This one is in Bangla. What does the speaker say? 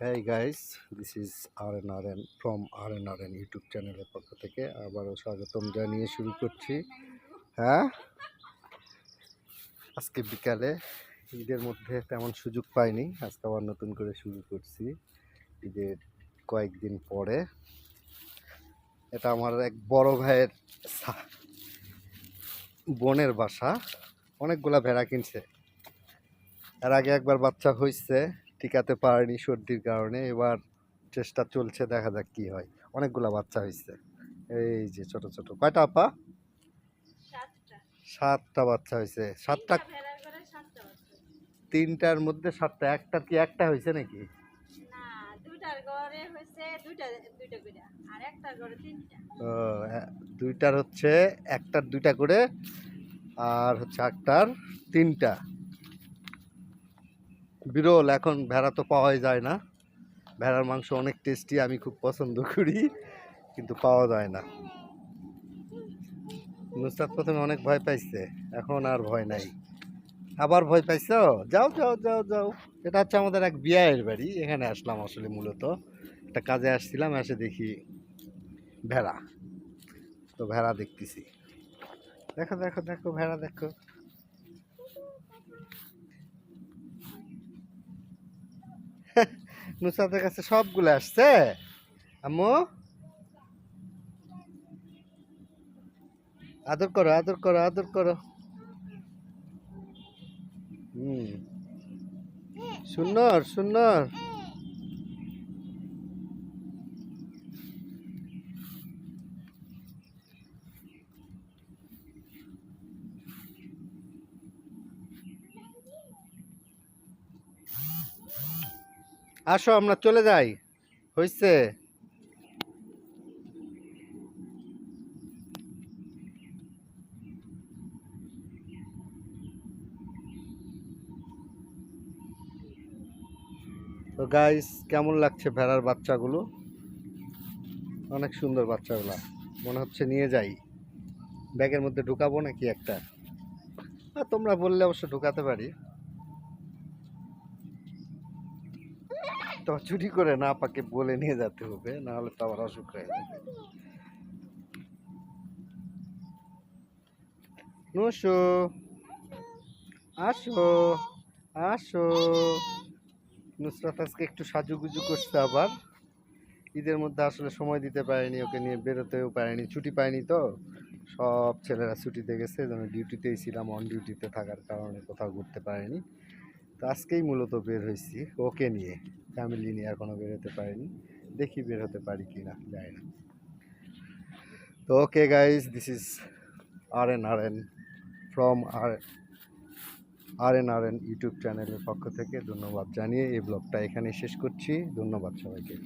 Hey guys, this is RNRN from RNRN YouTube চ্যানেলের পক্ষ থেকে আবারও স্বাগতম জানিয়ে শুরু করছি। হ্যাঁ? আজকে বিকালে ঈদের মধ্যে তেমন সুযোগ পাইনি। আজকে আবার নতুন করে শুরু করছি ঈদের কয়েকদিন পরে। এটা আমার এক বড় ভাইয়ের বোনের বাসা। অনেকগুলা ভেড়া কিনছে। এর আগে একবার বাচ্চা হয়েছে টিকাতে পারেনি সর্দির কারণে এবার চেষ্টা চলছে দেখা যাক কি হয়। অনেকগুলা বাচ্চা হয়েছে এই যে ছোট ছোট। কয়টা আপা? সাতটা। বাচ্চা হয়েছে সাতটা। তিনটার মধ্যে সাতটা একটার কি একটা হয়েছে নাকি? দুইটার হচ্ছে একটার দুইটা করে আর হচ্ছে একটার তিনটা। বিরল, এখন ভেড়া তো পাওয়াই যায় না। ভেড়ার মাংস অনেক টেস্টি আমি খুব পছন্দ করি, কিন্তু পাওয়া যায় না। নুসরাত প্রথমে অনেক ভয় পাইছে, এখন আর ভয় নাই। আবার ভয় পাইছো যাও যাও যাও যাও। এটা হচ্ছে আমাদের এক বিয়ের বাড়ি, এখানে আসলাম আসলে মূলত। একটা কাজে আসছিলাম, এসে দেখি ভেড়া। তো ভেড়া দেখতেছি। দেখো দেখো দেখো, ভেড়া দেখো। নুসরাতের কাছে সবগুলো আসছে? আম্মু? আদর করো আদর করো আদর করো। হুম। সুন্দর সুন্দর আসো, আমরা চলে যাই। হয়েছে তো গাইস কেমন লাগছে ভেড়ার বাচ্চাগুলো? অনেক সুন্দর বাচ্চাগুলো। মনে হচ্ছে নিয়ে যাই। ব্যাগের মধ্যে ঢুকাবো নাকি একটা? আর তোমরা বললে অবশ্য ঢুকাতে পারি। তো চুরি করে না পাকে বলে নিয়ে যেতে হবে, না হলে তো আবার অসুখ হয়ে যাবে। নসো, আসো আসো। নুসরাত আজকে একটু সাজুগুজু করছে আবার। ঈদের মধ্যে আসলে সময় দিতে পারেনি, ওকে নিয়ে বেরোতেও পারেনি, ছুটি পায়নি তো। সব ছেলেরা ছুটিতে গেছে যেন ডিউটিতেই ছিলাম অন ডিউটিতে থাকার কারণে কোথাও ঘুরতে পারেনি। তো আজকেই মূলত বের হয়েছি, ওকে নিয়ে। ফ্যামিলি নিয়ে এখনও বেরোতে পারিনি। দেখি বের হতে পারি কি না যায় না। তো okay guys this is R N R N from R R N R N YouTube চ্যানেলের পক্ষ থেকে ধন্যবাদ জানিয়ে এই ব্লগটা এখানে শেষ করছি। ধন্যবাদ সবাইকে।